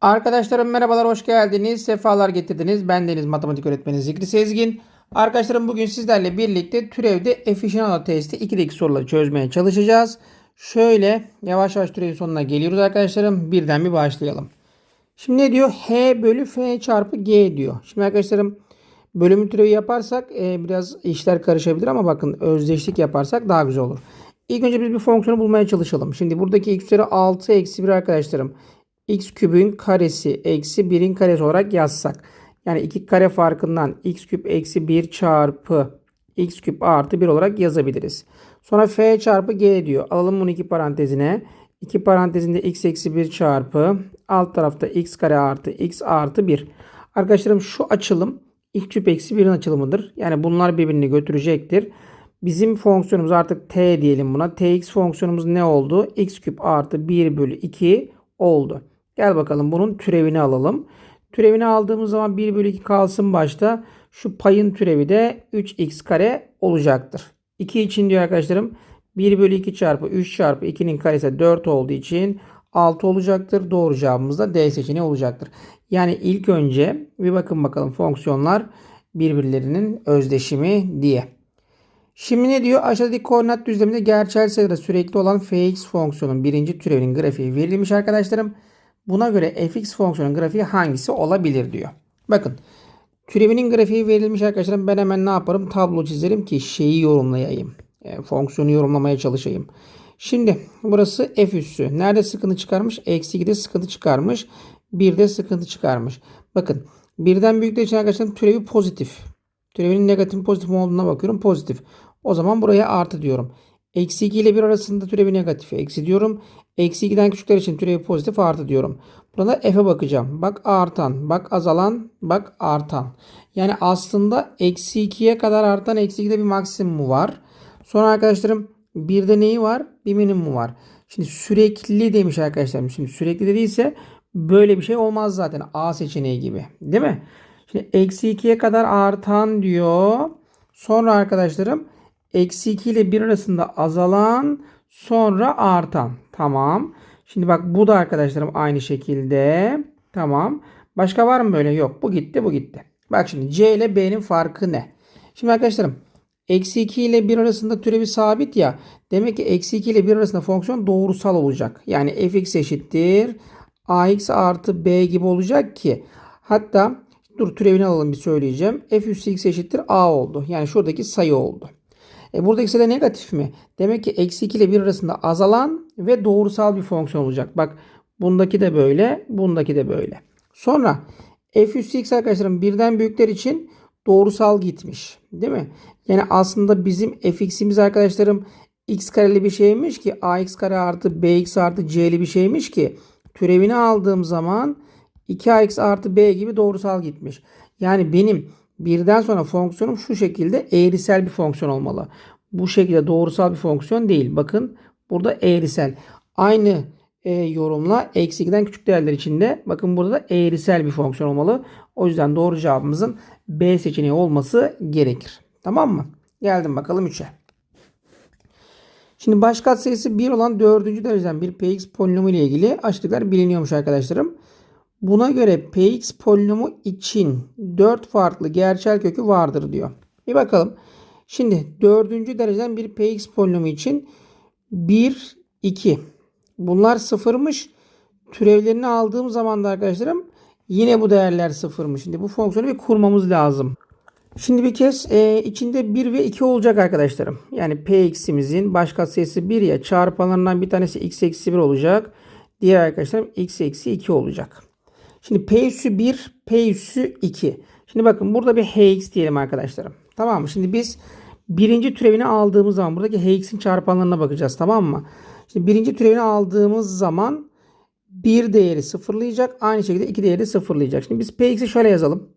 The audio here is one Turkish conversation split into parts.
Arkadaşlarım merhabalar, hoş geldiniz. Sefalar getirdiniz. Ben Deniz Matematik Öğretmeni Zikri Sezgin. Arkadaşlarım bugün sizlerle birlikte türevde efficient testi 2'deki soruları çözmeye çalışacağız. Şöyle yavaş yavaş türevin sonuna geliyoruz arkadaşlarım. Birden bir başlayalım. Şimdi ne diyor? H bölü F çarpı G diyor. Şimdi arkadaşlarım bölümü türevi yaparsak e, biraz işler karışabilir ama bakın özdeşlik yaparsak daha güzel olur. İlk önce biz bir fonksiyonu bulmaya çalışalım. Şimdi buradaki x üzeri 6 eksi 1 arkadaşlarım x kübün karesi eksi 1'in karesi olarak yazsak. Yani iki kare farkından x küp eksi 1 çarpı x küp artı 1 olarak yazabiliriz. Sonra f çarpı g diyor. Alalım bunu iki parantezine. İki parantezinde x eksi 1 çarpı alt tarafta x kare artı x artı 1. Arkadaşlarım şu açılım x küp eksi 1'in açılımıdır. Yani bunlar birbirini götürecektir. Bizim fonksiyonumuz artık t diyelim buna. tx fonksiyonumuz ne oldu? x küp artı 1 bölü 2 oldu. Gel bakalım bunun türevini alalım. Türevini aldığımız zaman 1 bölü 2 kalsın başta. Şu payın türevi de 3x kare olacaktır. 2 için diyor arkadaşlarım 1 bölü 2 çarpı 3 çarpı 2'nin karesi 4 olduğu için 6 olacaktır. Doğru cevabımız da D seçeneği olacaktır. Yani ilk önce bir bakın bakalım fonksiyonlar birbirlerinin özdeşimi diye. Şimdi ne diyor? Aşağıdaki koordinat düzleminde gerçel sayıda sürekli olan fx fonksiyonun birinci türevinin grafiği verilmiş arkadaşlarım. Buna göre fx fonksiyonun grafiği hangisi olabilir diyor. Bakın türevinin grafiği verilmiş arkadaşlarım. Ben hemen ne yaparım? Tablo çizerim ki şeyi yorumlayayım. Yani fonksiyonu yorumlamaya çalışayım. Şimdi burası f üssü. Nerede sıkıntı çıkarmış? Eksi 2'de sıkıntı çıkarmış. 1'de sıkıntı çıkarmış. Bakın birden büyükler için arkadaşlar türevi pozitif. Türevinin negatif pozitif olduğuna bakıyorum. Pozitif. O zaman buraya artı diyorum. Eksi 2 ile 1 arasında türevi negatif. Eksi diyorum. Eksi 2'den küçükler için türevi pozitif artı diyorum. Burada f'e bakacağım. Bak artan. Bak azalan. Bak artan. Yani aslında eksi 2'ye kadar artan eksi 2'de bir maksimumu var. Sonra arkadaşlarım bir de neyi var? Bir minimumu var. Şimdi sürekli demiş arkadaşlarım. Şimdi sürekli dediyse böyle bir şey olmaz zaten. A seçeneği gibi. Değil mi? Şimdi eksi 2'ye kadar artan diyor. Sonra arkadaşlarım eksi 2 ile 1 arasında azalan sonra artan. Tamam. Şimdi bak bu da arkadaşlarım aynı şekilde. Tamam. Başka var mı böyle? Yok. Bu gitti bu gitti. Bak şimdi C ile B'nin farkı ne? Şimdi arkadaşlarım eksi 2 ile 1 arasında türevi sabit ya. Demek ki eksi 2 ile 1 arasında fonksiyon doğrusal olacak. Yani fx eşittir. ax artı b gibi olacak ki. Hatta dur türevini alalım bir söyleyeceğim. f üssü x eşittir a oldu. Yani şuradaki sayı oldu. E buradaki sayı negatif mi? Demek ki eksi 2 ile 1 arasında azalan ve doğrusal bir fonksiyon olacak. Bak bundaki de böyle, bundaki de böyle. Sonra f üssü x arkadaşlarım birden büyükler için doğrusal gitmiş. Değil mi? Yani aslında bizim fx'imiz arkadaşlarım x kareli bir şeymiş ki ax kare artı bx artı c'li bir şeymiş ki türevini aldığım zaman 2ax artı b gibi doğrusal gitmiş. Yani benim birden sonra fonksiyonum şu şekilde eğrisel bir fonksiyon olmalı. Bu şekilde doğrusal bir fonksiyon değil. Bakın burada eğrisel. Aynı e, yorumla eksi 2'den küçük değerler içinde bakın burada da eğrisel bir fonksiyon olmalı. O yüzden doğru cevabımızın B seçeneği olması gerekir. Tamam mı? Geldim bakalım 3'e. Şimdi baş katsayısı 1 olan 4. dereceden bir px polinomu ile ilgili aşağıdakiler biliniyormuş arkadaşlarım. Buna göre px polinomu için 4 farklı gerçel kökü vardır diyor. Bir bakalım. Şimdi 4. dereceden bir px polinomu için 1, 2. Bunlar sıfırmış. Türevlerini aldığım zaman da arkadaşlarım yine bu değerler sıfırmış. Şimdi bu fonksiyonu bir kurmamız lazım. Şimdi bir kez e, içinde 1 ve 2 olacak arkadaşlarım. Yani px'imizin baş katsayısı 1 ya çarpanlarından bir tanesi x eksi 1 olacak. Diğer arkadaşlarım x eksi 2 olacak. Şimdi p üssü 1, p üssü 2. Şimdi bakın burada bir hx diyelim arkadaşlarım. Tamam mı? Şimdi biz birinci türevini aldığımız zaman buradaki hx'in çarpanlarına bakacağız. Tamam mı? Şimdi birinci türevini aldığımız zaman bir değeri sıfırlayacak. Aynı şekilde iki değeri sıfırlayacak. Şimdi biz px'i şöyle yazalım.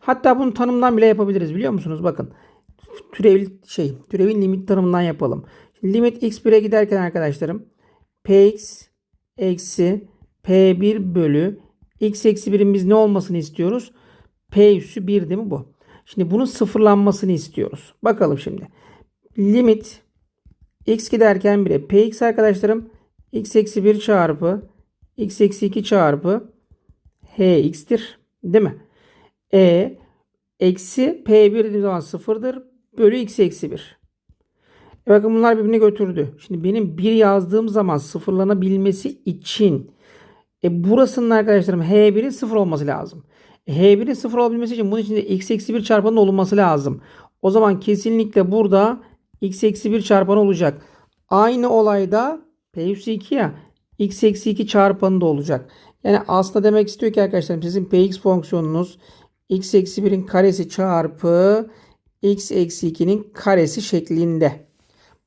Hatta bunu tanımdan bile yapabiliriz biliyor musunuz? Bakın türev şey türevin limit tanımından yapalım. Şimdi limit x1'e giderken arkadaşlarım px eksi p1 bölü x eksi 1'in biz ne olmasını istiyoruz? p üssü 1 değil mi bu? Şimdi bunun sıfırlanmasını istiyoruz. Bakalım şimdi. Limit x giderken 1'e px arkadaşlarım x eksi 1 çarpı x eksi 2 çarpı hx'tir. Değil mi? E eksi p1 dediğim zaman sıfırdır. Bölü x eksi 1. E bakın bunlar birbirini götürdü. Şimdi benim 1 yazdığım zaman sıfırlanabilmesi için e burasının arkadaşlarım h1'in sıfır olması lazım. E, h1'in sıfır olabilmesi için bunun içinde x eksi 1 çarpanı olması lazım. O zaman kesinlikle burada x eksi 1 çarpanı olacak. Aynı olayda p üssü 2 ya x eksi 2 çarpanı da olacak. Yani aslında demek istiyor ki arkadaşlarım sizin px fonksiyonunuz x eksi 1'in karesi çarpı x eksi 2'nin karesi şeklinde.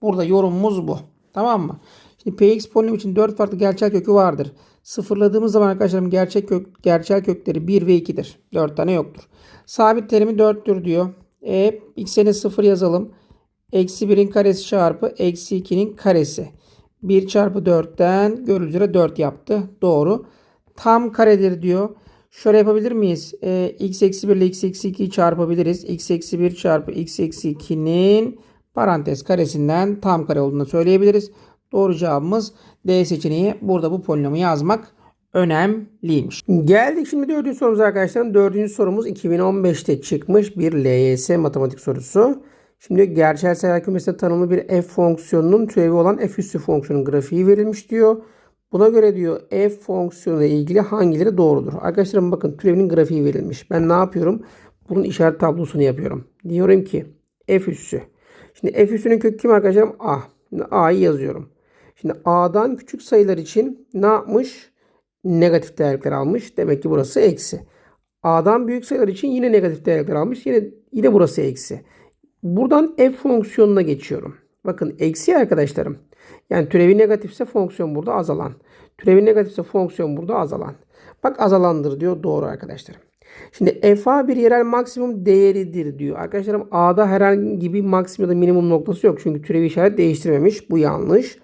Burada yorumumuz bu. Tamam mı? Şimdi px polinom için 4 farklı gerçel kökü vardır. Sıfırladığımız zaman arkadaşlarım gerçek kök, gerçel kökleri 1 ve 2'dir. 4 tane yoktur. Sabit terimi 4'tür diyor. E x'e 0 yazalım. Eksi 1'in karesi çarpı eksi 2'nin karesi. 1 çarpı 4'ten görüldüğü üzere 4 yaptı. Doğru. Tam karedir diyor. Şöyle yapabilir miyiz? Ee, x eksi 1 ile x eksi 2'yi çarpabiliriz. x eksi 1 çarpı x eksi 2'nin parantez karesinden tam kare olduğunu söyleyebiliriz. Doğru cevabımız D seçeneği. Burada bu polinomu yazmak önemliymiş. Geldik şimdi dördüncü sorumuz arkadaşlar. Dördüncü sorumuz 2015'te çıkmış bir LYS matematik sorusu. Şimdi gerçel sayılar kümesinde tanımlı bir f fonksiyonunun türevi olan f üssü fonksiyonun grafiği verilmiş diyor. Buna göre diyor f fonksiyonu ile ilgili hangileri doğrudur? Arkadaşlarım bakın türevinin grafiği verilmiş. Ben ne yapıyorum? Bunun işaret tablosunu yapıyorum. Diyorum ki f üssü. Şimdi f üssünün kökü kim arkadaşlarım? a. Şimdi a'yı yazıyorum. Şimdi a'dan küçük sayılar için ne yapmış? Negatif değerler almış. Demek ki burası eksi. a'dan büyük sayılar için yine negatif değerler almış. Yine yine burası eksi. Buradan f fonksiyonuna geçiyorum. Bakın eksi arkadaşlarım. Yani türevi negatifse fonksiyon burada azalan. Türevi negatifse fonksiyon burada azalan. Bak azalandır diyor. Doğru arkadaşlarım. Şimdi FA bir yerel maksimum değeridir diyor. Arkadaşlarım A'da herhangi bir maksimum ya da minimum noktası yok. Çünkü türevi işaret değiştirmemiş. Bu yanlış.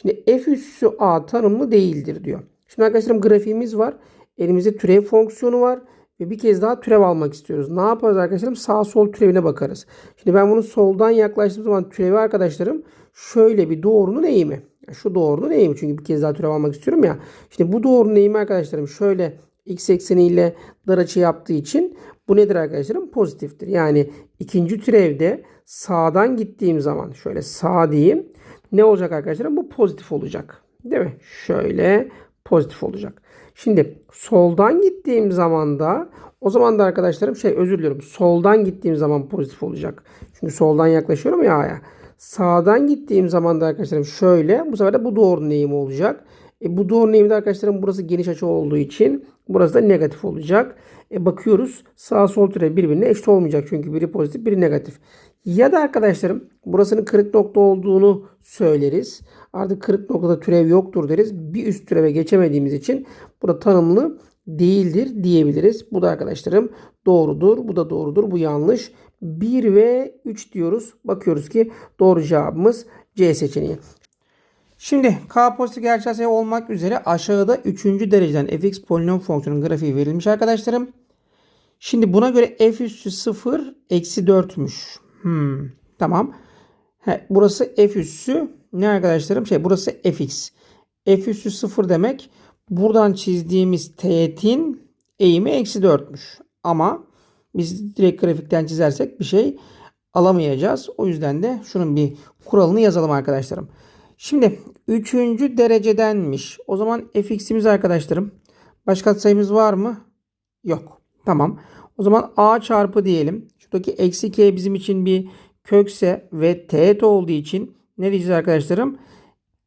Şimdi F üssü A tanımlı değildir diyor. Şimdi arkadaşlarım grafiğimiz var. Elimizde türev fonksiyonu var. Ve bir kez daha türev almak istiyoruz. Ne yaparız arkadaşlarım? Sağ sol türevine bakarız. Şimdi ben bunu soldan yaklaştığım zaman türevi arkadaşlarım şöyle bir doğrunun eğimi. Şu doğrunun eğimi. Çünkü bir kez daha türev almak istiyorum ya. Şimdi bu doğrunun eğimi arkadaşlarım şöyle x ekseniyle dar açı yaptığı için bu nedir arkadaşlarım? Pozitiftir. Yani ikinci türevde sağdan gittiğim zaman şöyle sağ diyeyim. Ne olacak arkadaşlarım? Bu pozitif olacak. Değil mi? Şöyle pozitif olacak. Şimdi soldan gittiğim zaman da o zaman da arkadaşlarım şey özür diliyorum. Soldan gittiğim zaman pozitif olacak. Çünkü soldan yaklaşıyorum ya A'ya. Sağdan gittiğim zaman da arkadaşlarım şöyle bu sefer de bu doğrunun eğimi olacak. E, bu doğrunun eğimi de arkadaşlarım burası geniş açı olduğu için burası da negatif olacak. E, bakıyoruz sağ sol türev birbirine eşit olmayacak. Çünkü biri pozitif biri negatif. Ya da arkadaşlarım burasının kırık nokta olduğunu söyleriz. Artık kırık noktada türev yoktur deriz. Bir üst türeve geçemediğimiz için burada tanımlı değildir diyebiliriz. Bu da arkadaşlarım doğrudur. Bu da doğrudur. Bu yanlış. 1 ve 3 diyoruz. Bakıyoruz ki doğru cevabımız C seçeneği. Şimdi k pozitif gerçel sayı olmak üzere aşağıda 3. dereceden fx polinom fonksiyonun grafiği verilmiş arkadaşlarım. Şimdi buna göre f üssü 0 eksi 4'müş. Hmm, tamam. He, burası f üssü ne arkadaşlarım? Şey burası fx. f üssü 0 demek buradan çizdiğimiz teğetin eğimi eksi 4'müş. Ama biz direkt grafikten çizersek bir şey alamayacağız. O yüzden de şunun bir kuralını yazalım arkadaşlarım. Şimdi 3. derecedenmiş. O zaman fx'imiz arkadaşlarım. Başka sayımız var mı? Yok. Tamam. O zaman a çarpı diyelim. Şuradaki eksi k bizim için bir kökse ve teğet olduğu için ne diyeceğiz arkadaşlarım?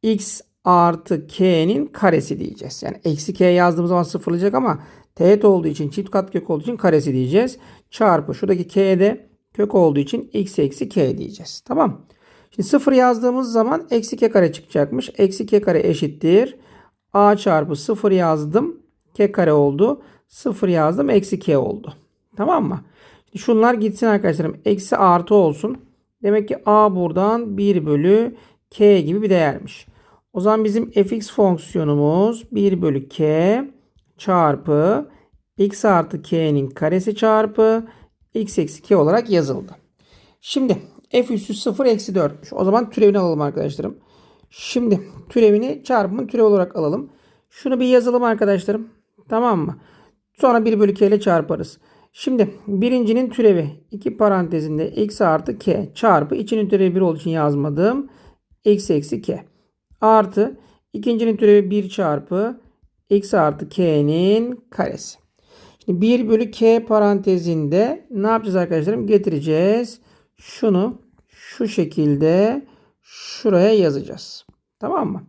x artı k'nin karesi diyeceğiz. Yani eksi k yazdığımız zaman sıfırlayacak ama teğet olduğu için çift kat kök olduğu için karesi diyeceğiz. Çarpı şuradaki k de kök olduğu için x eksi k diyeceğiz. Tamam. Şimdi 0 yazdığımız zaman eksi k kare çıkacakmış. Eksi k kare eşittir. a çarpı 0 yazdım. k kare oldu. 0 yazdım. Eksi k oldu. Tamam mı? Şimdi şunlar gitsin arkadaşlarım. Eksi artı olsun. Demek ki a buradan 1 bölü k gibi bir değermiş. O zaman bizim fx fonksiyonumuz 1 bölü k çarpı x artı k'nin karesi çarpı x eksi k olarak yazıldı. Şimdi f üssü 0 eksi 4'müş. O zaman türevini alalım arkadaşlarım. Şimdi türevini çarpımın türev olarak alalım. Şunu bir yazalım arkadaşlarım. Tamam mı? Sonra 1 bölü k ile çarparız. Şimdi birincinin türevi 2 parantezinde x artı k çarpı içinin türevi 1 olduğu için yazmadım. x eksi k artı ikincinin türevi 1 çarpı x artı k'nin karesi. Şimdi 1 bölü k parantezinde ne yapacağız arkadaşlarım? Getireceğiz. Şunu şu şekilde şuraya yazacağız. Tamam mı?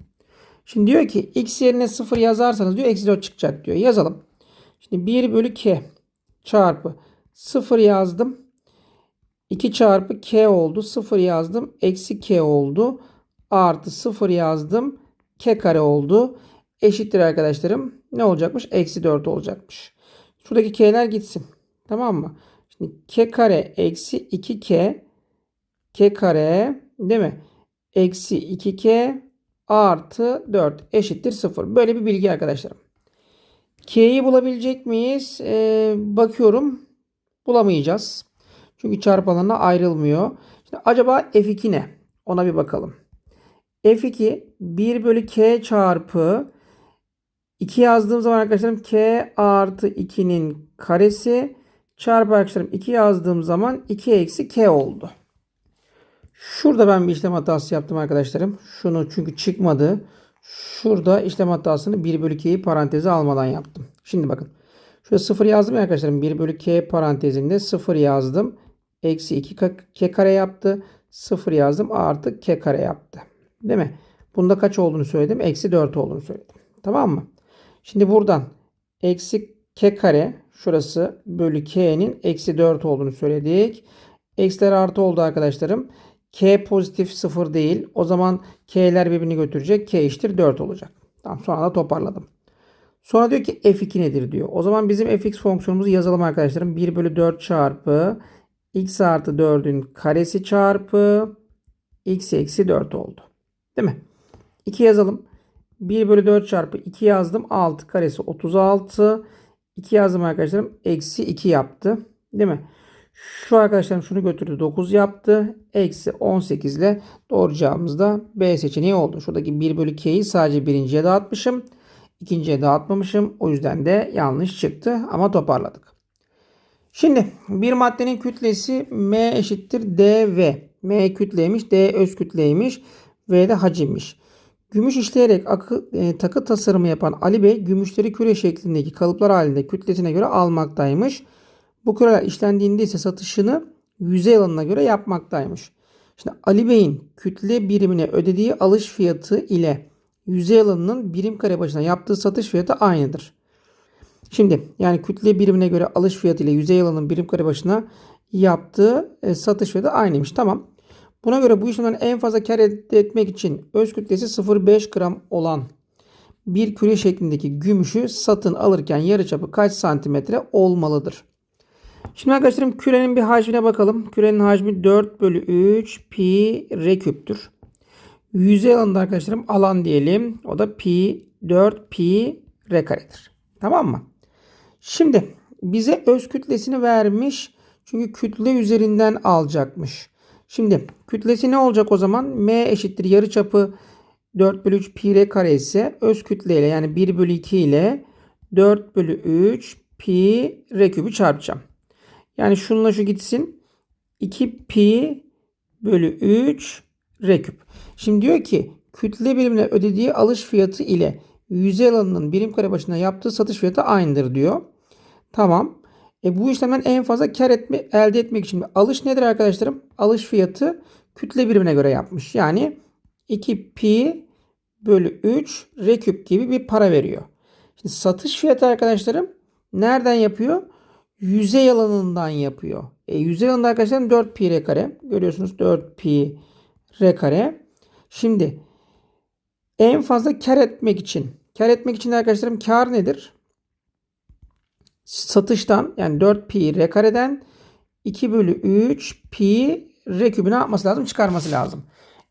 Şimdi diyor ki x yerine 0 yazarsanız diyor eksi 4 çıkacak diyor. Yazalım. Şimdi 1 bölü k çarpı 0 yazdım. 2 çarpı k oldu. 0 yazdım. Eksi k oldu. Artı 0 yazdım. k kare oldu. Eşittir arkadaşlarım. Ne olacakmış? Eksi 4 olacakmış. Şuradaki k'ler gitsin. Tamam mı? Şimdi k kare eksi 2k k kare değil mi? Eksi 2k artı 4 eşittir 0. Böyle bir bilgi arkadaşlarım. K'yi bulabilecek miyiz? Ee, bakıyorum. Bulamayacağız. Çünkü çarpı alanına ayrılmıyor. Şimdi acaba F2 ne? Ona bir bakalım. F2 1 bölü K çarpı 2 yazdığım zaman arkadaşlarım K artı 2'nin karesi çarpı arkadaşlarım 2 yazdığım zaman 2 eksi K oldu. Şurada ben bir işlem hatası yaptım arkadaşlarım. Şunu çünkü çıkmadı. Şurada işlem hatasını 1 bölü k'yi paranteze almadan yaptım. Şimdi bakın. Şurada 0 yazdım ya arkadaşlarım. 1 bölü k parantezinde 0 yazdım. Eksi 2 k kare yaptı. 0 yazdım. Artı k kare yaptı. Değil mi? Bunda kaç olduğunu söyledim. Eksi 4 olduğunu söyledim. Tamam mı? Şimdi buradan eksi k kare şurası bölü k'nin eksi 4 olduğunu söyledik. Eksiler artı oldu arkadaşlarım. K pozitif 0 değil. O zaman K'ler birbirini götürecek. K eşittir 4 olacak. Tamam sonra da toparladım. Sonra diyor ki f2 nedir diyor. O zaman bizim fx fonksiyonumuzu yazalım arkadaşlarım. 1 bölü 4 çarpı x artı 4'ün karesi çarpı x eksi 4 oldu. Değil mi? 2 yazalım. 1 bölü 4 çarpı 2 yazdım. 6 karesi 36. 2 yazdım arkadaşlarım. Eksi 2 yaptı. Değil mi? Şu arkadaşlarım şunu götürdü 9 yaptı. Eksi 18 ile doğru cevabımız da B seçeneği oldu. Şuradaki 1 bölü k'yi sadece birinciye dağıtmışım. ikinciye dağıtmamışım. O yüzden de yanlış çıktı ama toparladık. Şimdi bir maddenin kütlesi M eşittir dV. M kütleymiş, D öz kütleymiş, V de hacimmiş. Gümüş işleyerek akı, e, takı tasarımı yapan Ali Bey gümüşleri küre şeklindeki kalıplar halinde kütlesine göre almaktaymış. Bu küreler işlendiğinde ise satışını yüzey alanına göre yapmaktaymış. Şimdi Ali Bey'in kütle birimine ödediği alış fiyatı ile yüzey alanının birim kare başına yaptığı satış fiyatı aynıdır. Şimdi yani kütle birimine göre alış fiyatı ile yüzey alanının birim kare başına yaptığı e, satış fiyatı aynıymış. Tamam. Buna göre bu işlemden en fazla kar elde etmek için öz kütlesi 0,5 gram olan bir küre şeklindeki gümüşü satın alırken yarıçapı kaç santimetre olmalıdır? Şimdi arkadaşlarım kürenin bir hacmine bakalım. Kürenin hacmi 4 bölü 3 pi r küptür. Yüzey alanında arkadaşlarım alan diyelim. O da pi 4 pi r karedir. Tamam mı? Şimdi bize öz kütlesini vermiş. Çünkü kütle üzerinden alacakmış. Şimdi kütlesi ne olacak o zaman? M eşittir yarıçapı 4 bölü 3 pi r kare ise öz kütleyle yani 1 bölü 2 ile 4 bölü 3 pi r küpü çarpacağım. Yani şununla şu gitsin. 2 pi bölü 3 r küp. Şimdi diyor ki kütle birimine ödediği alış fiyatı ile yüzey alanının birim kare başına yaptığı satış fiyatı aynıdır diyor. Tamam. E bu işlemden en fazla kar etme, elde etmek için alış nedir arkadaşlarım? Alış fiyatı kütle birimine göre yapmış. Yani 2 pi bölü 3 r küp gibi bir para veriyor. Şimdi satış fiyatı arkadaşlarım nereden yapıyor? Yüzey alanından yapıyor. E, yüzey alanında arkadaşlar 4 pi r kare. Görüyorsunuz 4 pi r kare. Şimdi en fazla kar etmek için. Kar etmek için arkadaşlarım kar nedir? Satıştan yani 4 pi r kareden 2 bölü 3 pi r kübü ne yapması lazım? Çıkarması lazım.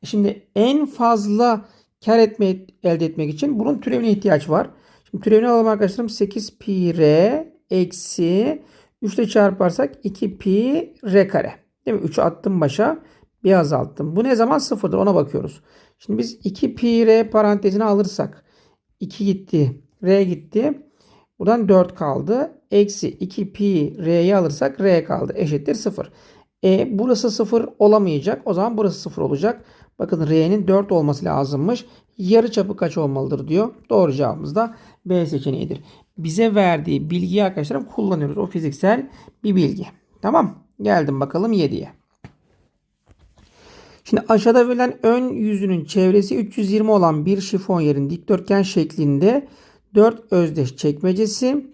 E, şimdi en fazla kar etme, elde etmek için bunun türevine ihtiyaç var. Şimdi türevini alalım arkadaşlarım. 8 pi r eksi 3 ile çarparsak 2 pi r kare. Değil mi? 3'ü attım başa. Bir azalttım. Bu ne zaman sıfırdır ona bakıyoruz. Şimdi biz 2 pi r parantezine alırsak 2 gitti. R gitti. Buradan 4 kaldı. Eksi 2 pi r'yi alırsak r kaldı. Eşittir 0. E burası 0 olamayacak. O zaman burası 0 olacak. Bakın r'nin 4 olması lazımmış. Yarı çapı kaç olmalıdır diyor. Doğru cevabımız da B seçeneğidir. Bize verdiği bilgiyi arkadaşlarım kullanıyoruz. O fiziksel bir bilgi. Tamam. Geldim bakalım 7'ye. Şimdi aşağıda verilen ön yüzünün çevresi 320 olan bir şifonyerin dikdörtgen şeklinde 4 özdeş çekmecesi,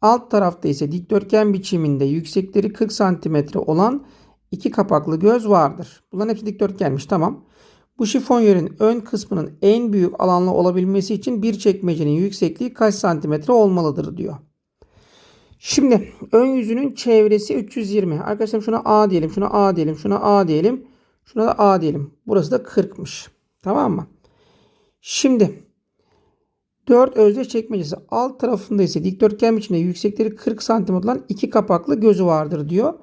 alt tarafta ise dikdörtgen biçiminde yüksekleri 40 cm olan iki kapaklı göz vardır. Bunların hepsi dikdörtgenmiş tamam. Bu şifonyerin ön kısmının en büyük alanlı olabilmesi için bir çekmecenin yüksekliği kaç santimetre olmalıdır diyor. Şimdi ön yüzünün çevresi 320. Arkadaşlar şuna A diyelim, şuna A diyelim, şuna A diyelim. Şuna da A diyelim. Burası da 40'mış. Tamam mı? Şimdi 4 özdeş çekmecesi alt tarafında ise dikdörtgen biçimde yüksekleri 40 cm olan iki kapaklı gözü vardır diyor.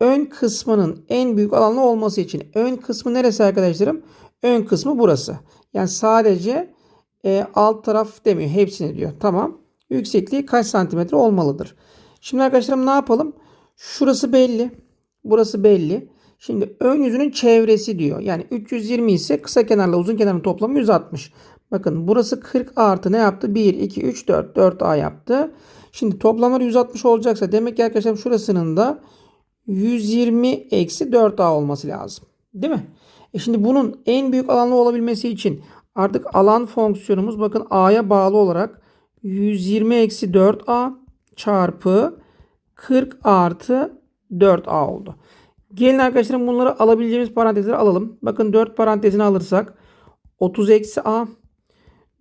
Ön kısmının en büyük alanlı olması için ön kısmı neresi arkadaşlarım? Ön kısmı burası. Yani sadece e, alt taraf demiyor. Hepsini diyor. Tamam. Yüksekliği kaç santimetre olmalıdır? Şimdi arkadaşlarım ne yapalım? Şurası belli. Burası belli. Şimdi ön yüzünün çevresi diyor. Yani 320 ise kısa kenarla uzun kenarın toplamı 160. Bakın burası 40 artı ne yaptı? 1, 2, 3, 4. 4A yaptı. Şimdi toplamları 160 olacaksa demek ki arkadaşlar şurasının da 120 eksi 4A olması lazım. Değil mi? E şimdi bunun en büyük alanlı olabilmesi için artık alan fonksiyonumuz bakın A'ya bağlı olarak 120 eksi 4A çarpı 40 artı 4A oldu. Gelin arkadaşlarım bunları alabileceğimiz parantezleri alalım. Bakın 4 parantezini alırsak 30 eksi A.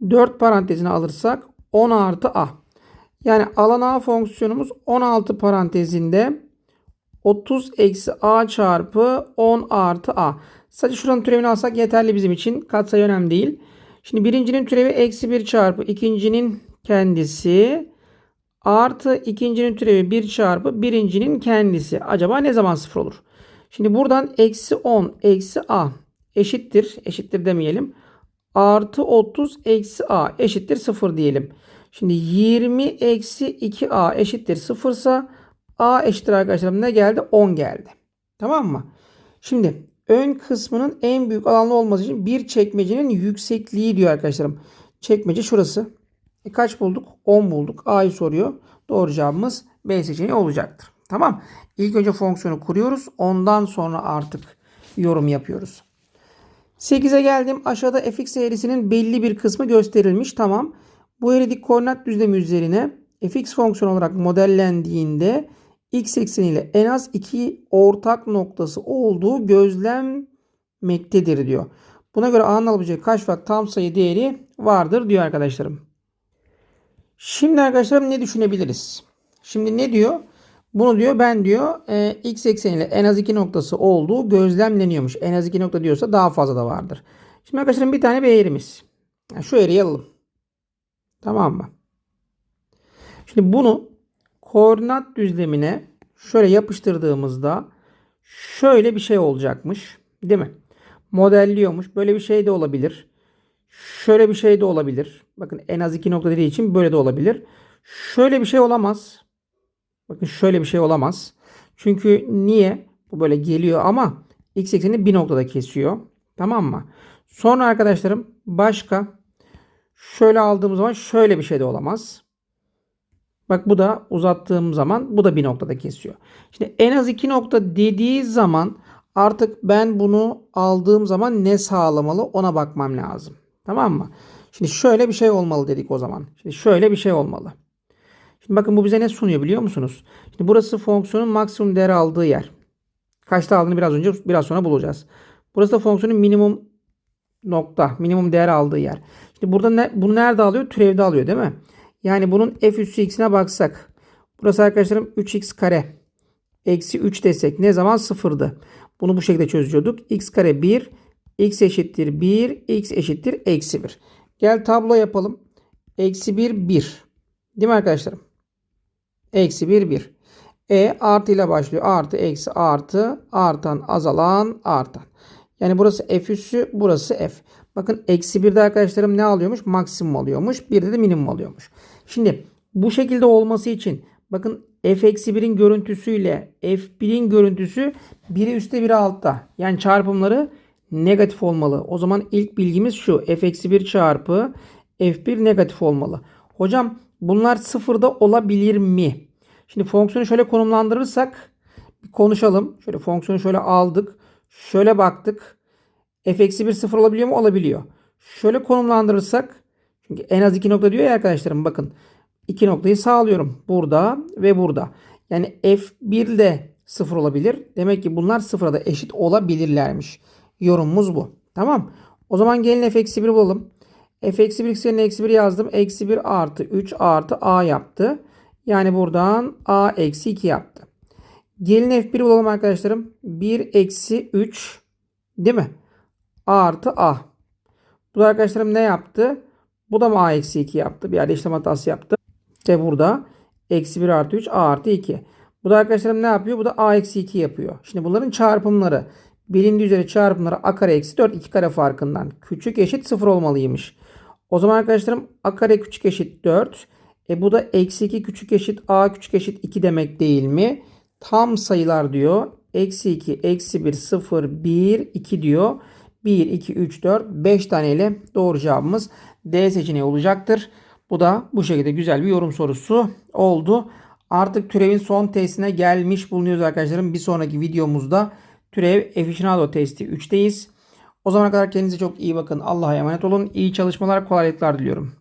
4 parantezini alırsak 10 artı A. Yani alan A fonksiyonumuz 16 parantezinde 30 eksi A çarpı 10 artı A. Sadece şuranın türevini alsak yeterli bizim için. Katsayı önemli değil. Şimdi birincinin türevi eksi 1 çarpı ikincinin kendisi artı ikincinin türevi 1 çarpı birincinin kendisi. Acaba ne zaman sıfır olur? Şimdi buradan eksi 10 eksi a eşittir. Eşittir demeyelim. Artı 30 eksi a eşittir 0 diyelim. Şimdi 20 eksi 2a eşittir 0 ise a eşittir arkadaşlarım ne geldi? 10 geldi. Tamam mı? Şimdi ön kısmının en büyük alanlı olması için bir çekmecenin yüksekliği diyor arkadaşlarım. Çekmece şurası. E kaç bulduk? 10 bulduk. A'yı soruyor. Doğru cevabımız B seçeneği olacaktır. Tamam. İlk önce fonksiyonu kuruyoruz. Ondan sonra artık yorum yapıyoruz. 8'e geldim. Aşağıda fx eğrisinin belli bir kısmı gösterilmiş. Tamam. Bu eğrilik koordinat düzlemi üzerine fx fonksiyon olarak modellendiğinde x ekseniyle en az iki ortak noktası olduğu gözlenmektedir diyor. Buna göre A'nın alabileceği kaç farklı tam sayı değeri vardır diyor arkadaşlarım. Şimdi arkadaşlarım ne düşünebiliriz? Şimdi ne diyor? Bunu diyor ben diyor e, x ekseniyle en az iki noktası olduğu gözlemleniyormuş. En az iki nokta diyorsa daha fazla da vardır. Şimdi arkadaşlarım bir tane bir eğrimiz. Yani şu eğriyi alalım. Tamam mı? Şimdi bunu koordinat düzlemine şöyle yapıştırdığımızda şöyle bir şey olacakmış. Değil mi? Modelliyormuş. Böyle bir şey de olabilir. Şöyle bir şey de olabilir. Bakın en az iki nokta dediği için böyle de olabilir. Şöyle bir şey olamaz. Bakın şöyle bir şey olamaz. Çünkü niye? Bu böyle geliyor ama x eksenini bir noktada kesiyor. Tamam mı? Sonra arkadaşlarım başka şöyle aldığım zaman şöyle bir şey de olamaz. Bak bu da uzattığım zaman bu da bir noktada kesiyor. Şimdi en az iki nokta dediği zaman artık ben bunu aldığım zaman ne sağlamalı ona bakmam lazım. Tamam mı? Şimdi şöyle bir şey olmalı dedik o zaman. Şimdi şöyle bir şey olmalı. Şimdi bakın bu bize ne sunuyor biliyor musunuz? Şimdi burası fonksiyonun maksimum değer aldığı yer. Kaçta aldığını biraz önce biraz sonra bulacağız. Burası da fonksiyonun minimum nokta, minimum değer aldığı yer. Şimdi burada ne, bunu nerede alıyor? Türevde alıyor değil mi? Yani bunun f üssü x'ine baksak. Burası arkadaşlarım 3x kare. Eksi 3 desek ne zaman? Sıfırdı. Bunu bu şekilde çözüyorduk. x kare 1. x eşittir 1. x eşittir eksi 1. Gel tablo yapalım. Eksi 1 1. Değil mi arkadaşlarım? Eksi 1 1. E artı ile başlıyor. Artı eksi artı artan azalan artan. Yani burası f üssü burası f. Bakın eksi 1'de arkadaşlarım ne alıyormuş? Maksimum alıyormuş. 1'de de minimum alıyormuş. Şimdi bu şekilde olması için bakın f-1'in görüntüsüyle f1'in görüntüsü biri üstte biri altta. Yani çarpımları negatif olmalı. O zaman ilk bilgimiz şu. f-1 çarpı f1 negatif olmalı. Hocam bunlar sıfırda olabilir mi? Şimdi fonksiyonu şöyle konumlandırırsak konuşalım. Şöyle fonksiyonu şöyle aldık. Şöyle baktık. f-1 sıfır olabiliyor mu? Olabiliyor. Şöyle konumlandırırsak çünkü en az iki nokta diyor ya arkadaşlarım bakın. iki noktayı sağlıyorum. Burada ve burada. Yani f1 de sıfır olabilir. Demek ki bunlar sıfıra da eşit olabilirlermiş. Yorumumuz bu. Tamam. O zaman gelin f-1 bulalım. f-1 yerine eksi 1 yazdım. Eksi 1 artı 3 artı a yaptı. Yani buradan a eksi 2 yaptı. Gelin f1 bulalım arkadaşlarım. 1 eksi 3 değil mi? artı a. Bu da arkadaşlarım ne yaptı? Bu da mı a eksi 2 yaptı? Bir yerde işlem hatası yaptı. Ve burada eksi 1 artı 3 a artı 2. Bu da arkadaşlarım ne yapıyor? Bu da a eksi 2 yapıyor. Şimdi bunların çarpımları bilindiği üzere çarpımları a kare eksi 4 2 kare farkından küçük eşit 0 olmalıymış. O zaman arkadaşlarım a kare küçük eşit 4. E bu da eksi 2 küçük eşit a küçük eşit 2 demek değil mi? Tam sayılar diyor. Eksi 2, eksi 1, 0, 1, 2 diyor. 1, 2, 3, 4, 5 taneyle doğru cevabımız D seçeneği olacaktır. Bu da bu şekilde güzel bir yorum sorusu oldu. Artık türevin son testine gelmiş bulunuyoruz arkadaşlarım. Bir sonraki videomuzda türev Efficienado testi 3'teyiz. O zamana kadar kendinize çok iyi bakın. Allah'a emanet olun. İyi çalışmalar, kolaylıklar diliyorum.